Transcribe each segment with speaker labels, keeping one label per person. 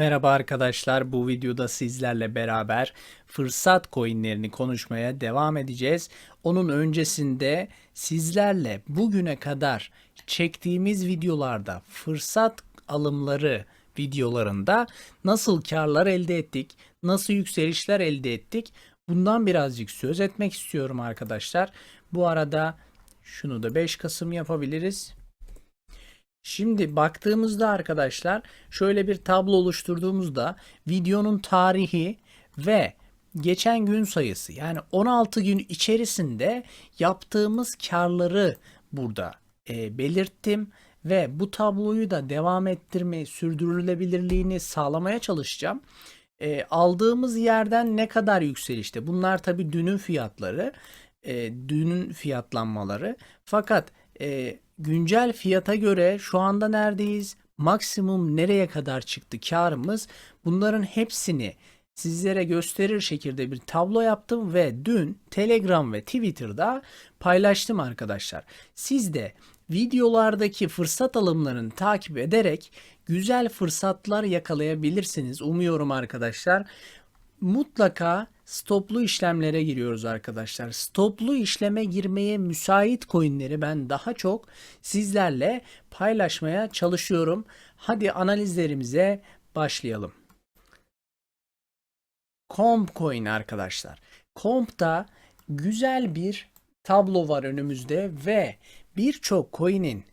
Speaker 1: Merhaba arkadaşlar. Bu videoda sizlerle beraber fırsat coinlerini konuşmaya devam edeceğiz. Onun öncesinde sizlerle bugüne kadar çektiğimiz videolarda fırsat alımları videolarında nasıl karlar elde ettik, nasıl yükselişler elde ettik bundan birazcık söz etmek istiyorum arkadaşlar. Bu arada şunu da 5 Kasım yapabiliriz. Şimdi baktığımızda arkadaşlar şöyle bir tablo oluşturduğumuzda videonun tarihi ve geçen gün sayısı yani 16 gün içerisinde yaptığımız karları burada e, belirttim ve bu tabloyu da devam ettirmeyi, sürdürülebilirliğini sağlamaya çalışacağım. E, aldığımız yerden ne kadar yükselişte? Bunlar tabii dünün fiyatları, e, dünün fiyatlanmaları. Fakat e, güncel fiyata göre şu anda neredeyiz? Maksimum nereye kadar çıktı karımız? Bunların hepsini sizlere gösterir şekilde bir tablo yaptım ve dün Telegram ve Twitter'da paylaştım arkadaşlar. Siz de videolardaki fırsat alımlarını takip ederek güzel fırsatlar yakalayabilirsiniz. Umuyorum arkadaşlar. Mutlaka stoplu işlemlere giriyoruz arkadaşlar. Stoplu işleme girmeye müsait coinleri ben daha çok sizlerle paylaşmaya çalışıyorum. Hadi analizlerimize başlayalım. Comp coin arkadaşlar. Comp'ta güzel bir tablo var önümüzde ve birçok coin'in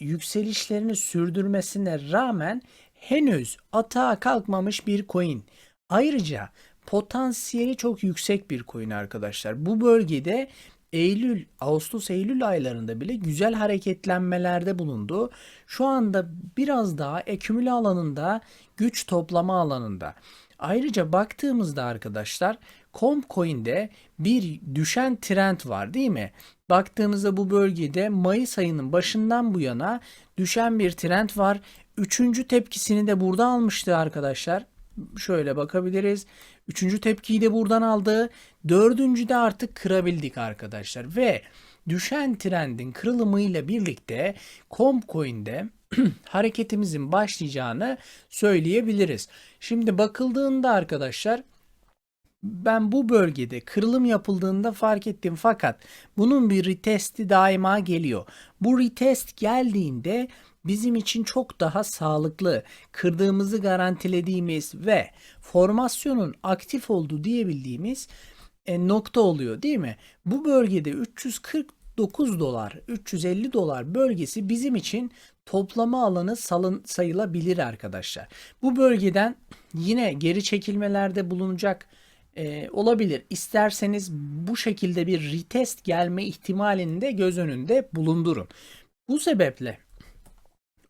Speaker 1: yükselişlerini sürdürmesine rağmen henüz atağa kalkmamış bir coin. Ayrıca potansiyeli çok yüksek bir coin arkadaşlar. Bu bölgede Eylül, Ağustos, Eylül aylarında bile güzel hareketlenmelerde bulundu. Şu anda biraz daha ekümüle alanında, güç toplama alanında. Ayrıca baktığımızda arkadaşlar Comcoin'de bir düşen trend var değil mi? Baktığımızda bu bölgede Mayıs ayının başından bu yana düşen bir trend var. Üçüncü tepkisini de burada almıştı arkadaşlar. Şöyle bakabiliriz. Üçüncü tepkiyi de buradan aldı. Dördüncü de artık kırabildik arkadaşlar. Ve düşen trendin kırılımıyla birlikte Comcoin'de hareketimizin başlayacağını söyleyebiliriz. Şimdi bakıldığında arkadaşlar ben bu bölgede kırılım yapıldığında fark ettim fakat bunun bir retesti daima geliyor. Bu retest geldiğinde bizim için çok daha sağlıklı, kırdığımızı garantilediğimiz ve formasyonun aktif olduğu diyebildiğimiz e, nokta oluyor değil mi? Bu bölgede 349 dolar, 350 dolar bölgesi bizim için toplama alanı salın, sayılabilir arkadaşlar. Bu bölgeden yine geri çekilmelerde bulunacak e, olabilir. İsterseniz bu şekilde bir retest gelme ihtimalini de göz önünde bulundurun. Bu sebeple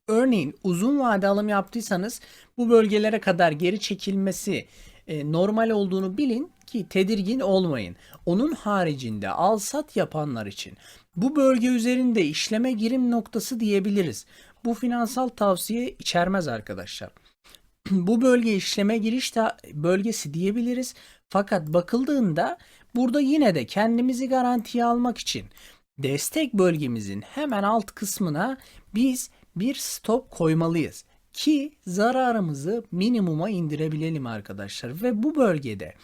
Speaker 1: örneğin uzun vade alım yaptıysanız bu bölgelere kadar geri çekilmesi e, normal olduğunu bilin ki tedirgin olmayın. Onun haricinde al sat yapanlar için bu bölge üzerinde işleme girim noktası diyebiliriz. Bu finansal tavsiye içermez arkadaşlar. bu bölge işleme giriş bölgesi diyebiliriz. Fakat bakıldığında burada yine de kendimizi garantiye almak için destek bölgemizin hemen alt kısmına biz bir stop koymalıyız ki zararımızı minimuma indirebilelim arkadaşlar. Ve bu bölgede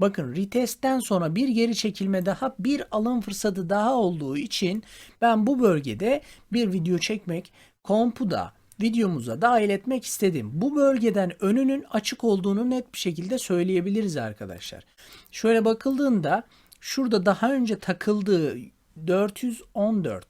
Speaker 1: Bakın retestten sonra bir geri çekilme daha bir alım fırsatı daha olduğu için ben bu bölgede bir video çekmek kompu da videomuza dahil etmek istedim. Bu bölgeden önünün açık olduğunu net bir şekilde söyleyebiliriz arkadaşlar. Şöyle bakıldığında şurada daha önce takıldığı 414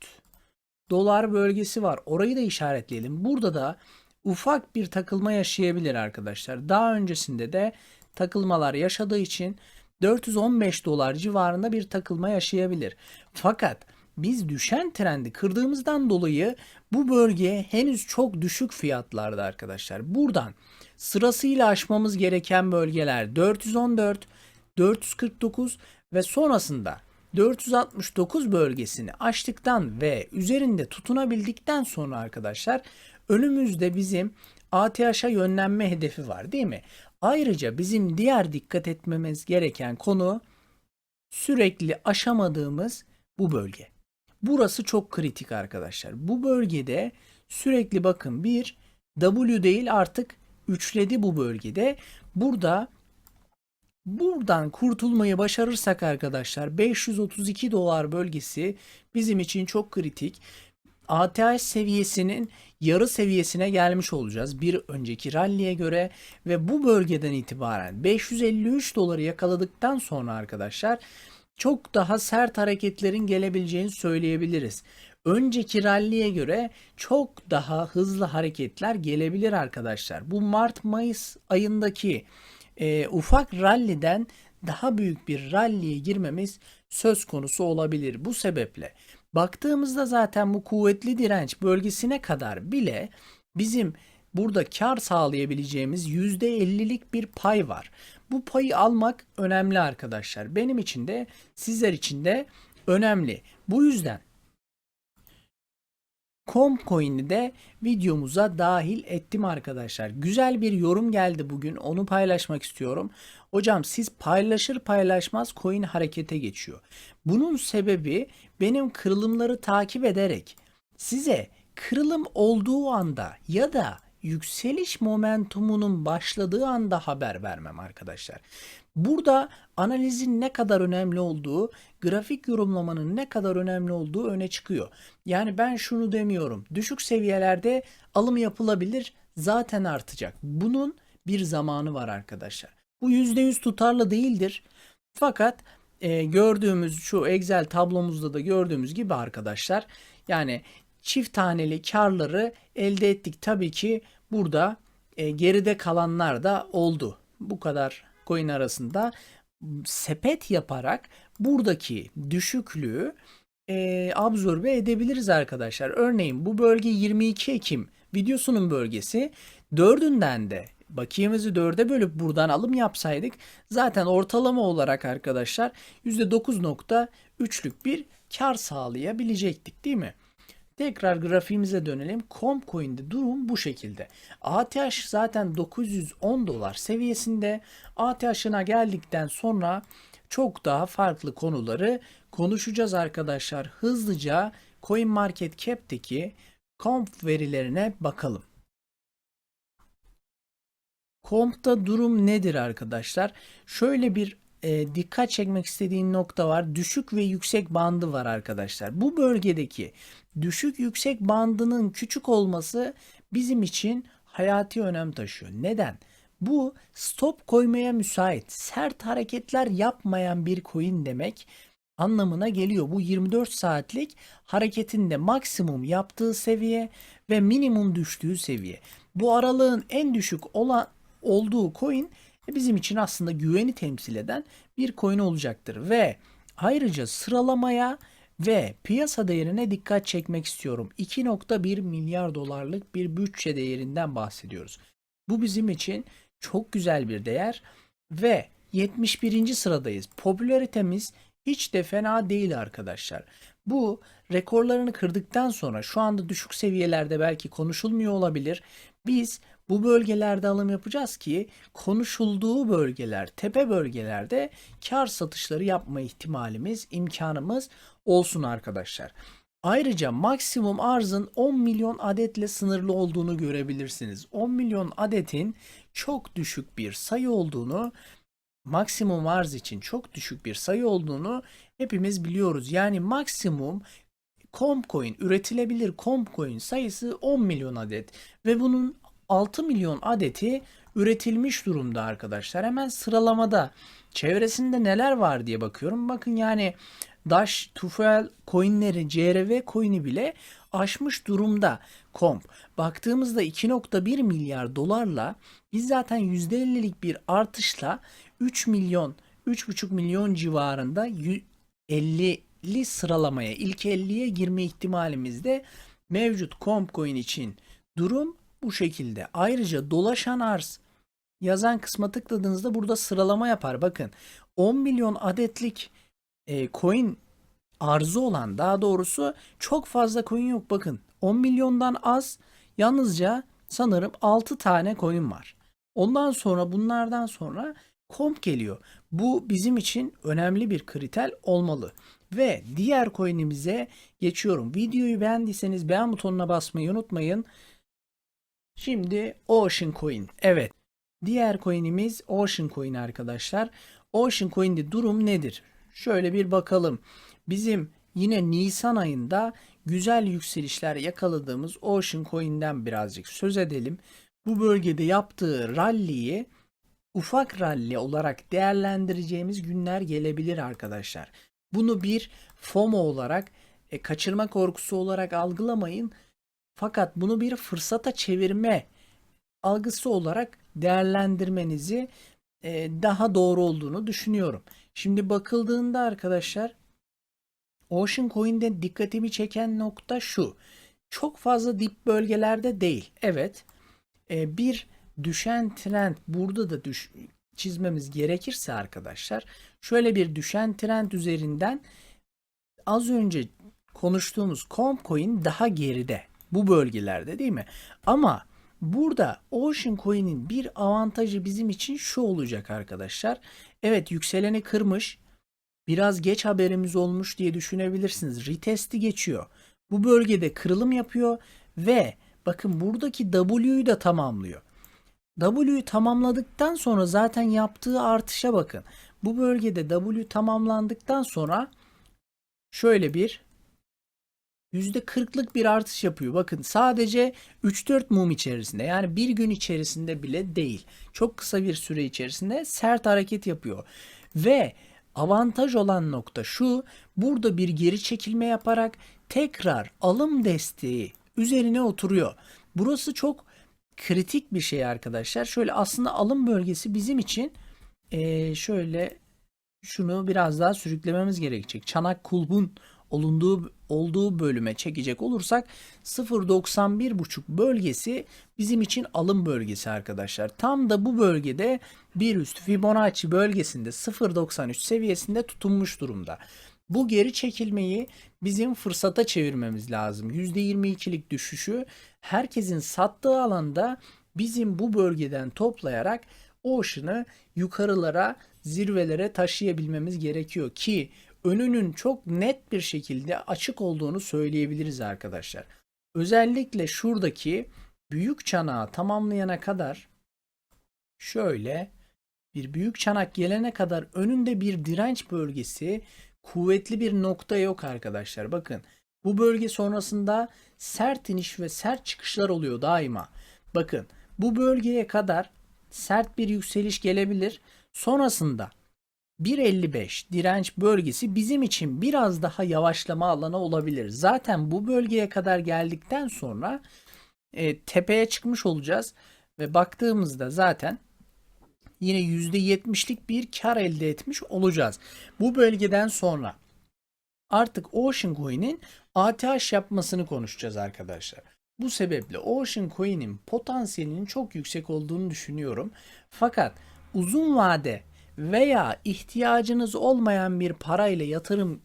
Speaker 1: dolar bölgesi var. Orayı da işaretleyelim. Burada da ufak bir takılma yaşayabilir arkadaşlar. Daha öncesinde de takılmalar yaşadığı için 415 dolar civarında bir takılma yaşayabilir. Fakat biz düşen trendi kırdığımızdan dolayı bu bölge henüz çok düşük fiyatlarda arkadaşlar. Buradan sırasıyla aşmamız gereken bölgeler 414, 449 ve sonrasında 469 bölgesini aştıktan ve üzerinde tutunabildikten sonra arkadaşlar önümüzde bizim ATH'a yönlenme hedefi var değil mi? Ayrıca bizim diğer dikkat etmemiz gereken konu sürekli aşamadığımız bu bölge. Burası çok kritik arkadaşlar. Bu bölgede sürekli bakın bir W değil artık üçledi bu bölgede. Burada Buradan kurtulmayı başarırsak arkadaşlar 532 dolar bölgesi bizim için çok kritik. ATH seviyesinin yarı seviyesine gelmiş olacağız bir önceki ralliye göre ve bu bölgeden itibaren 553 doları yakaladıktan sonra arkadaşlar çok daha sert hareketlerin gelebileceğini söyleyebiliriz. Önceki ralliye göre çok daha hızlı hareketler gelebilir arkadaşlar. Bu Mart-Mayıs ayındaki e, ufak ralliden daha büyük bir ralliye girmemiz söz konusu olabilir. Bu sebeple baktığımızda zaten bu kuvvetli direnç bölgesine kadar bile bizim burada kar sağlayabileceğimiz %50'lik bir pay var. Bu payı almak önemli arkadaşlar. Benim için de sizler için de önemli. Bu yüzden Comcoin'i de videomuza dahil ettim arkadaşlar. Güzel bir yorum geldi bugün. Onu paylaşmak istiyorum. Hocam siz paylaşır paylaşmaz coin harekete geçiyor. Bunun sebebi benim kırılımları takip ederek size kırılım olduğu anda ya da yükseliş momentumunun başladığı anda haber vermem arkadaşlar. Burada analizin ne kadar önemli olduğu, grafik yorumlamanın ne kadar önemli olduğu öne çıkıyor. Yani ben şunu demiyorum. Düşük seviyelerde alım yapılabilir, zaten artacak. Bunun bir zamanı var arkadaşlar. Bu %100 tutarlı değildir. Fakat e, gördüğümüz şu Excel tablomuzda da gördüğümüz gibi arkadaşlar yani çift taneli karları elde ettik. Tabii ki burada e, geride kalanlar da oldu. Bu kadar coin arasında sepet yaparak buradaki düşüklüğü e, absorbe edebiliriz arkadaşlar. Örneğin bu bölge 22 Ekim videosunun bölgesi. Dördünden de bakiyemizi dörde bölüp buradan alım yapsaydık zaten ortalama olarak arkadaşlar %9.3'lük bir kar sağlayabilecektik değil mi? Tekrar grafiğimize dönelim. Comcoin'de durum bu şekilde. ATH zaten 910 dolar seviyesinde. ATH'ına geldikten sonra çok daha farklı konuları konuşacağız arkadaşlar. Hızlıca CoinMarketCap'teki comp verilerine bakalım. Comp'ta durum nedir arkadaşlar? Şöyle bir e, dikkat çekmek istediğim nokta var. Düşük ve yüksek bandı var arkadaşlar. Bu bölgedeki düşük yüksek bandının küçük olması bizim için hayati önem taşıyor. Neden? Bu stop koymaya müsait, sert hareketler yapmayan bir coin demek anlamına geliyor. Bu 24 saatlik hareketinde maksimum yaptığı seviye ve minimum düştüğü seviye. Bu aralığın en düşük olan olduğu coin bizim için aslında güveni temsil eden bir coin olacaktır ve ayrıca sıralamaya ve piyasa değerine dikkat çekmek istiyorum. 2.1 milyar dolarlık bir bütçe değerinden bahsediyoruz. Bu bizim için çok güzel bir değer ve 71. sıradayız. Popülaritemiz hiç de fena değil arkadaşlar. Bu rekorlarını kırdıktan sonra şu anda düşük seviyelerde belki konuşulmuyor olabilir. Biz bu bölgelerde alım yapacağız ki konuşulduğu bölgeler, tepe bölgelerde kar satışları yapma ihtimalimiz, imkanımız olsun arkadaşlar. Ayrıca maksimum arzın 10 milyon adetle sınırlı olduğunu görebilirsiniz. 10 milyon adetin çok düşük bir sayı olduğunu, maksimum arz için çok düşük bir sayı olduğunu hepimiz biliyoruz. Yani maksimum Comcoin üretilebilir Comcoin sayısı 10 milyon adet ve bunun 6 milyon adeti üretilmiş durumda arkadaşlar. Hemen sıralamada çevresinde neler var diye bakıyorum. Bakın yani Dash, Tufel coinleri, CRV coin'i bile aşmış durumda komp. Baktığımızda 2.1 milyar dolarla biz zaten %50'lik bir artışla 3 milyon 3.5 milyon civarında 50'li sıralamaya ilk 50'ye girme ihtimalimiz de mevcut komp coin için durum bu şekilde. Ayrıca dolaşan arz yazan kısma tıkladığınızda burada sıralama yapar. Bakın 10 milyon adetlik e, coin arzı olan daha doğrusu çok fazla coin yok. Bakın 10 milyondan az yalnızca sanırım 6 tane coin var. Ondan sonra bunlardan sonra komp geliyor. Bu bizim için önemli bir kriter olmalı. Ve diğer coin'imize geçiyorum. Videoyu beğendiyseniz beğen butonuna basmayı unutmayın. Şimdi Ocean Coin. Evet. Diğer coin'imiz Ocean Coin arkadaşlar. Ocean Coin'de durum nedir? Şöyle bir bakalım. Bizim yine Nisan ayında güzel yükselişler yakaladığımız Ocean Coin'den birazcık söz edelim. Bu bölgede yaptığı rally'yi ufak rally olarak değerlendireceğimiz günler gelebilir arkadaşlar. Bunu bir FOMO olarak e, kaçırma korkusu olarak algılamayın. Fakat bunu bir fırsata çevirme algısı olarak değerlendirmenizi e, daha doğru olduğunu düşünüyorum. Şimdi bakıldığında arkadaşlar Ocean Coin'de dikkatimi çeken nokta şu. Çok fazla dip bölgelerde değil. Evet. e, bir düşen trend burada da düş çizmemiz gerekirse arkadaşlar şöyle bir düşen trend üzerinden az önce konuştuğumuz Comcoin daha geride. Bu bölgelerde değil mi? Ama burada Ocean Coin'in bir avantajı bizim için şu olacak arkadaşlar. Evet yükseleni kırmış. Biraz geç haberimiz olmuş diye düşünebilirsiniz. Retesti geçiyor. Bu bölgede kırılım yapıyor ve bakın buradaki W'yu da tamamlıyor. W'yu tamamladıktan sonra zaten yaptığı artışa bakın. Bu bölgede W tamamlandıktan sonra şöyle bir %40'lık bir artış yapıyor. Bakın sadece 3-4 mum içerisinde yani bir gün içerisinde bile değil. Çok kısa bir süre içerisinde sert hareket yapıyor. Ve avantaj olan nokta şu burada bir geri çekilme yaparak tekrar alım desteği üzerine oturuyor. Burası çok kritik bir şey arkadaşlar. Şöyle aslında alım bölgesi bizim için eee, şöyle şunu biraz daha sürüklememiz gerekecek. Çanak kulbun olunduğu olduğu bölüme çekecek olursak 0.91.5 bölgesi bizim için alım bölgesi arkadaşlar. Tam da bu bölgede bir üst Fibonacci bölgesinde 0.93 seviyesinde tutunmuş durumda. Bu geri çekilmeyi bizim fırsata çevirmemiz lazım. %22'lik düşüşü herkesin sattığı alanda bizim bu bölgeden toplayarak Ocean'ı yukarılara, zirvelere taşıyabilmemiz gerekiyor ki önünün çok net bir şekilde açık olduğunu söyleyebiliriz arkadaşlar. Özellikle şuradaki büyük çanağı tamamlayana kadar şöyle bir büyük çanak gelene kadar önünde bir direnç bölgesi kuvvetli bir nokta yok arkadaşlar. Bakın bu bölge sonrasında sert iniş ve sert çıkışlar oluyor daima. Bakın bu bölgeye kadar sert bir yükseliş gelebilir. Sonrasında 1.55 direnç bölgesi bizim için biraz daha yavaşlama alanı olabilir. Zaten bu bölgeye kadar geldikten sonra e, tepeye çıkmış olacağız ve baktığımızda zaten yine %70'lik bir kar elde etmiş olacağız. Bu bölgeden sonra artık Ocean Coin'in ATH yapmasını konuşacağız arkadaşlar. Bu sebeple Ocean Coin'in potansiyelinin çok yüksek olduğunu düşünüyorum. Fakat uzun vade veya ihtiyacınız olmayan bir parayla yatırım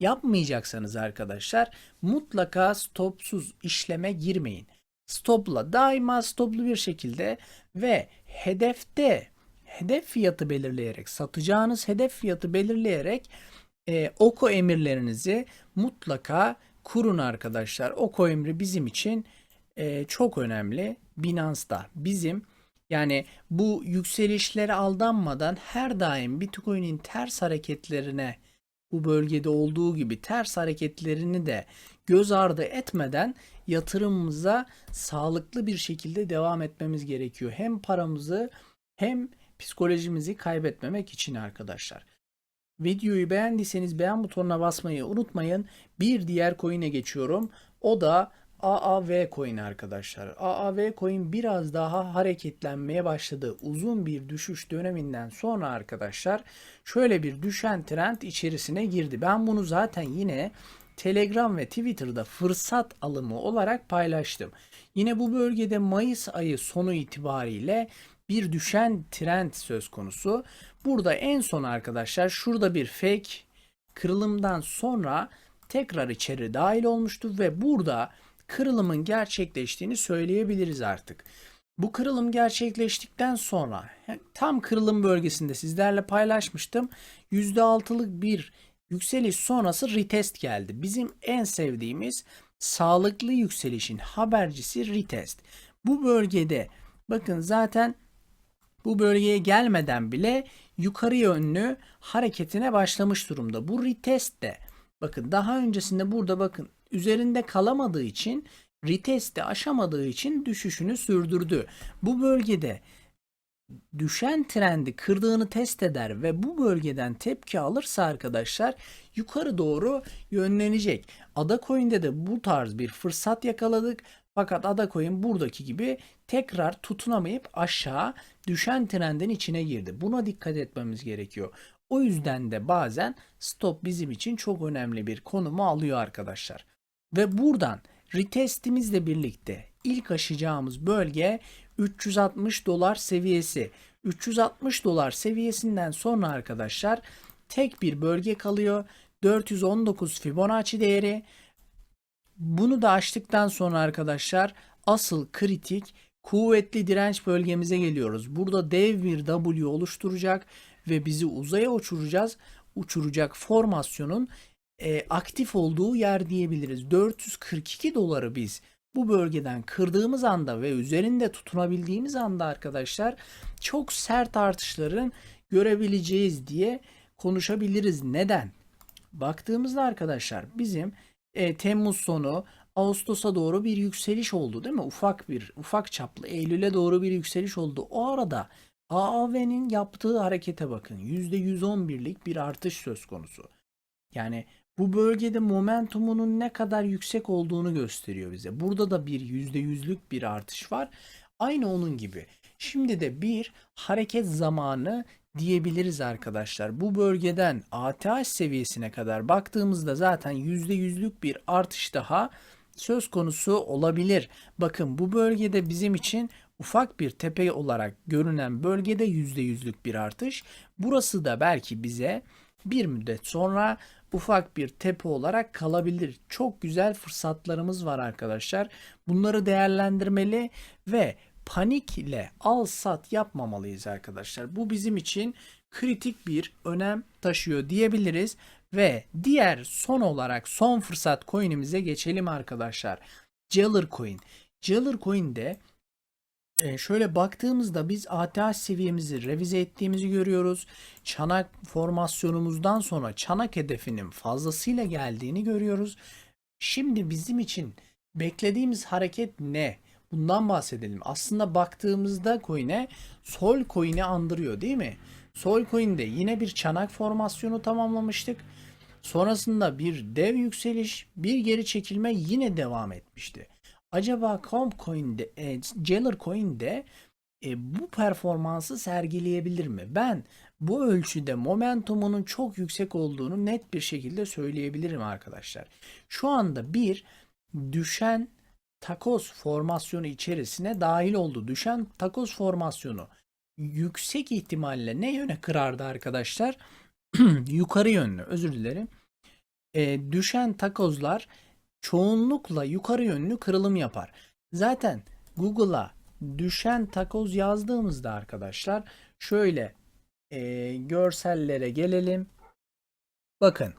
Speaker 1: yapmayacaksanız arkadaşlar mutlaka stopsuz işleme girmeyin. Stopla daima stoplu bir şekilde ve hedefte hedef fiyatı belirleyerek satacağınız hedef fiyatı belirleyerek e, OKO emirlerinizi mutlaka kurun arkadaşlar. OKO emri bizim için e, çok önemli. Binance'da bizim yani bu yükselişlere aldanmadan her daim Bitcoin'in ters hareketlerine bu bölgede olduğu gibi ters hareketlerini de göz ardı etmeden yatırımımıza sağlıklı bir şekilde devam etmemiz gerekiyor. Hem paramızı hem psikolojimizi kaybetmemek için arkadaşlar. Videoyu beğendiyseniz beğen butonuna basmayı unutmayın. Bir diğer coin'e geçiyorum. O da AAV coin arkadaşlar. AAV coin biraz daha hareketlenmeye başladı. Uzun bir düşüş döneminden sonra arkadaşlar şöyle bir düşen trend içerisine girdi. Ben bunu zaten yine Telegram ve Twitter'da fırsat alımı olarak paylaştım. Yine bu bölgede Mayıs ayı sonu itibariyle bir düşen trend söz konusu. Burada en son arkadaşlar şurada bir fake kırılımdan sonra tekrar içeri dahil olmuştu ve burada kırılımın gerçekleştiğini söyleyebiliriz artık. Bu kırılım gerçekleştikten sonra tam kırılım bölgesinde sizlerle paylaşmıştım. %6'lık bir yükseliş sonrası retest geldi. Bizim en sevdiğimiz sağlıklı yükselişin habercisi retest. Bu bölgede bakın zaten bu bölgeye gelmeden bile yukarı yönlü hareketine başlamış durumda. Bu retest de bakın daha öncesinde burada bakın üzerinde kalamadığı için retesti aşamadığı için düşüşünü sürdürdü. Bu bölgede düşen trendi kırdığını test eder ve bu bölgeden tepki alırsa arkadaşlar yukarı doğru yönlenecek. Adacoin'de de bu tarz bir fırsat yakaladık. Fakat Adacoin buradaki gibi tekrar tutunamayıp aşağı düşen trendin içine girdi. Buna dikkat etmemiz gerekiyor. O yüzden de bazen stop bizim için çok önemli bir konumu alıyor arkadaşlar. Ve buradan retestimizle birlikte ilk aşacağımız bölge 360 dolar seviyesi. 360 dolar seviyesinden sonra arkadaşlar tek bir bölge kalıyor. 419 Fibonacci değeri. Bunu da aştıktan sonra arkadaşlar asıl kritik kuvvetli direnç bölgemize geliyoruz. Burada dev bir W oluşturacak ve bizi uzaya uçuracağız. Uçuracak formasyonun e, aktif olduğu yer diyebiliriz. 442 doları biz bu bölgeden kırdığımız anda ve üzerinde tutunabildiğimiz anda arkadaşlar çok sert artışların görebileceğiz diye konuşabiliriz. Neden? Baktığımızda arkadaşlar bizim e, Temmuz sonu Ağustos'a doğru bir yükseliş oldu değil mi? Ufak bir ufak çaplı Eylül'e doğru bir yükseliş oldu. O arada AAV'nin yaptığı harekete bakın. %111'lik bir artış söz konusu. Yani bu bölgede momentumunun ne kadar yüksek olduğunu gösteriyor bize. Burada da bir %100'lük bir artış var. Aynı onun gibi. Şimdi de bir hareket zamanı diyebiliriz arkadaşlar. Bu bölgeden ATH seviyesine kadar baktığımızda zaten %100'lük bir artış daha söz konusu olabilir. Bakın bu bölgede bizim için ufak bir tepe olarak görünen bölgede %100'lük bir artış. Burası da belki bize bir müddet sonra ufak bir tepe olarak kalabilir. Çok güzel fırsatlarımız var arkadaşlar. Bunları değerlendirmeli ve panikle al sat yapmamalıyız arkadaşlar. Bu bizim için kritik bir önem taşıyor diyebiliriz. Ve diğer son olarak son fırsat coin'imize geçelim arkadaşlar. Jelly Coin. Jelly Coin'de e, şöyle baktığımızda biz ATH seviyemizi revize ettiğimizi görüyoruz. Çanak formasyonumuzdan sonra çanak hedefinin fazlasıyla geldiğini görüyoruz. Şimdi bizim için beklediğimiz hareket ne? Bundan bahsedelim. Aslında baktığımızda coin'e Sol coin'i andırıyor değil mi? Sol coin'de yine bir çanak formasyonu tamamlamıştık. Sonrasında bir dev yükseliş, bir geri çekilme yine devam etmişti. Acaba Comp Coin'de, e, Jeller e, bu performansı sergileyebilir mi? Ben bu ölçüde momentumunun çok yüksek olduğunu net bir şekilde söyleyebilirim arkadaşlar. Şu anda bir düşen takoz formasyonu içerisine dahil oldu. Düşen takoz formasyonu yüksek ihtimalle ne yöne kırardı arkadaşlar? yukarı yönlü özür dilerim. E, düşen takozlar çoğunlukla yukarı yönlü kırılım yapar. Zaten Google'a düşen takoz yazdığımızda arkadaşlar şöyle e, görsellere gelelim. Bakın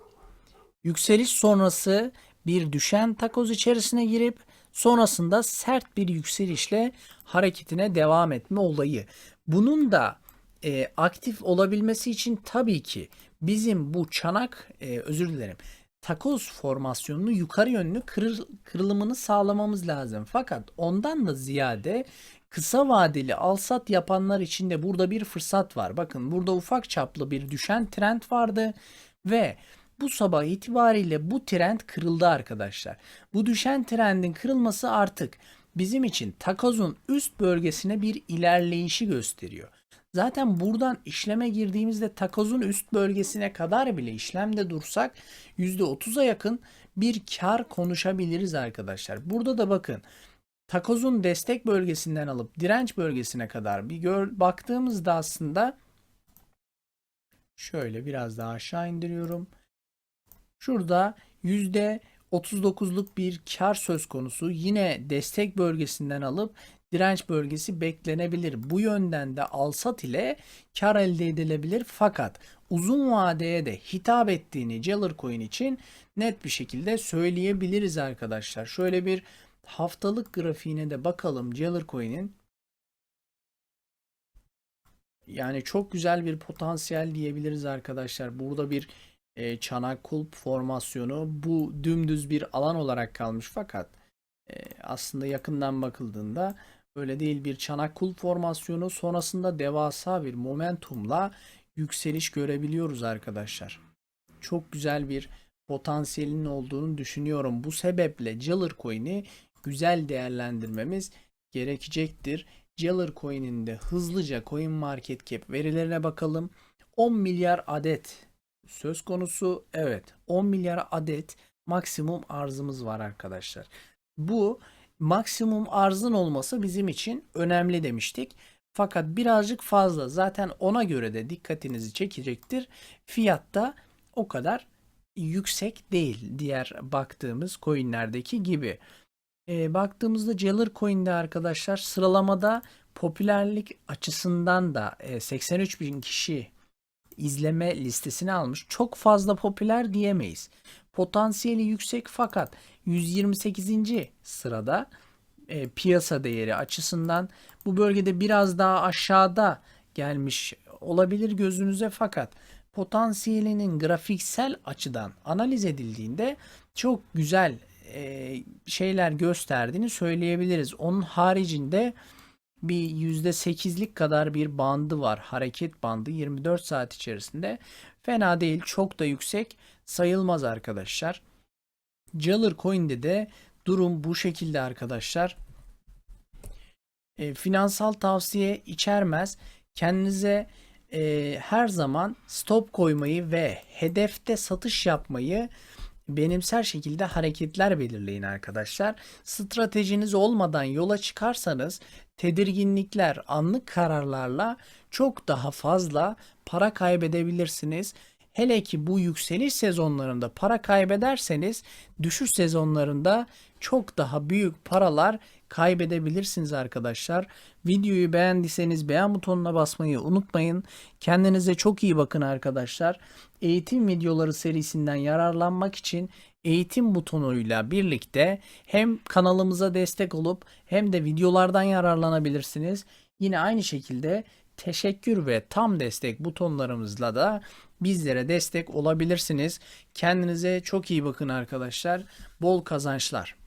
Speaker 1: yükseliş sonrası bir düşen takoz içerisine girip sonrasında sert bir yükselişle hareketine devam etme olayı. Bunun da e, aktif olabilmesi için tabii ki bizim bu çanak e, özür dilerim takoz formasyonunu yukarı yönlü kırıl, kırılımını sağlamamız lazım. Fakat ondan da ziyade kısa vadeli alsat yapanlar için de burada bir fırsat var. Bakın burada ufak çaplı bir düşen trend vardı ve bu sabah itibariyle bu trend kırıldı arkadaşlar. Bu düşen trendin kırılması artık bizim için takozun üst bölgesine bir ilerleyişi gösteriyor. Zaten buradan işleme girdiğimizde takozun üst bölgesine kadar bile işlemde dursak %30'a yakın bir kar konuşabiliriz arkadaşlar. Burada da bakın takozun destek bölgesinden alıp direnç bölgesine kadar bir gör, baktığımızda aslında şöyle biraz daha aşağı indiriyorum. Şurada %39'luk bir kar söz konusu. Yine destek bölgesinden alıp direnç bölgesi beklenebilir. Bu yönden de alsat ile kar elde edilebilir fakat uzun vadeye de hitap ettiğini Jellercoin için net bir şekilde söyleyebiliriz arkadaşlar. Şöyle bir haftalık grafiğine de bakalım Jelly Coin'in. Yani çok güzel bir potansiyel diyebiliriz arkadaşlar. Burada bir e, çanak kulp formasyonu bu dümdüz bir alan olarak kalmış fakat e, aslında yakından bakıldığında öyle değil bir çanak kulp formasyonu sonrasında devasa bir momentumla yükseliş görebiliyoruz arkadaşlar. Çok güzel bir potansiyelinin olduğunu düşünüyorum. Bu sebeple Jelly Coin'i güzel değerlendirmemiz gerekecektir. Jelly Coin'in de hızlıca Coin Market Cap verilerine bakalım. 10 milyar adet söz konusu. Evet 10 milyar adet maksimum arzımız var arkadaşlar. Bu maksimum arzın olması bizim için önemli demiştik. Fakat birazcık fazla. Zaten ona göre de dikkatinizi çekecektir. Fiyatta o kadar yüksek değil diğer baktığımız coinlerdeki gibi. E, baktığımızda Jelly Coin'de arkadaşlar sıralamada popülerlik açısından da e, 83 bin kişi izleme listesine almış. Çok fazla popüler diyemeyiz. Potansiyeli yüksek fakat 128. sırada e, piyasa değeri açısından bu bölgede biraz daha aşağıda gelmiş olabilir gözünüze fakat potansiyelinin grafiksel açıdan analiz edildiğinde çok güzel e, şeyler gösterdiğini söyleyebiliriz. Onun haricinde bir %8'lik kadar bir bandı var. Hareket bandı 24 saat içerisinde. Fena değil. Çok da yüksek sayılmaz arkadaşlar. Jelly Coin'de de durum bu şekilde arkadaşlar. E, finansal tavsiye içermez. Kendinize e, her zaman stop koymayı ve hedefte satış yapmayı benimser şekilde hareketler belirleyin arkadaşlar. Stratejiniz olmadan yola çıkarsanız tedirginlikler, anlık kararlarla çok daha fazla para kaybedebilirsiniz. Hele ki bu yükseliş sezonlarında para kaybederseniz düşüş sezonlarında çok daha büyük paralar kaybedebilirsiniz arkadaşlar. Videoyu beğendiyseniz beğen butonuna basmayı unutmayın. Kendinize çok iyi bakın arkadaşlar. Eğitim videoları serisinden yararlanmak için eğitim butonuyla birlikte hem kanalımıza destek olup hem de videolardan yararlanabilirsiniz. Yine aynı şekilde teşekkür ve tam destek butonlarımızla da bizlere destek olabilirsiniz. Kendinize çok iyi bakın arkadaşlar. Bol kazançlar.